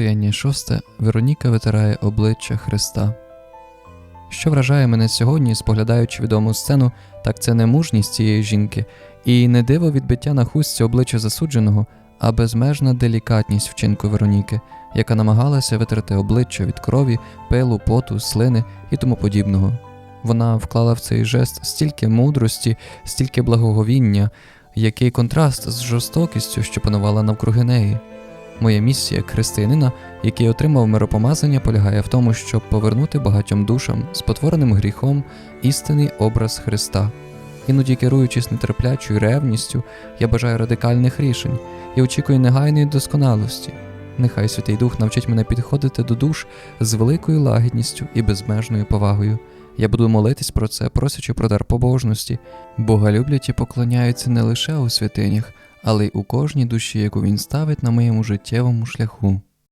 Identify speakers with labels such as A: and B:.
A: Стояння шосте Вероніка витирає обличчя Христа. Що вражає мене сьогодні, споглядаючи відому сцену, так це не мужність цієї жінки, і не диво відбиття на хустці обличчя засудженого, а безмежна делікатність вчинку Вероніки, яка намагалася витерти обличчя від крові, пилу, поту, слини і тому подібного. Вона вклала в цей жест стільки мудрості, стільки благоговіння, який контраст з жорстокістю, що панувала навкруги неї. Моя місія як християнина, який отримав миропомазання, полягає в тому, щоб повернути багатьом душам, спотвореним гріхом, істинний образ Христа. Іноді керуючись нетерплячою ревністю, я бажаю радикальних рішень і очікую негайної досконалості. Нехай Святий Дух навчить мене підходити до душ з великою лагідністю і безмежною повагою. Я буду молитись про це, просячи про дар побожності. Бога люблять і поклоняються не лише у святинях, але й у кожній душі, яку він ставить на моєму життєвому шляху.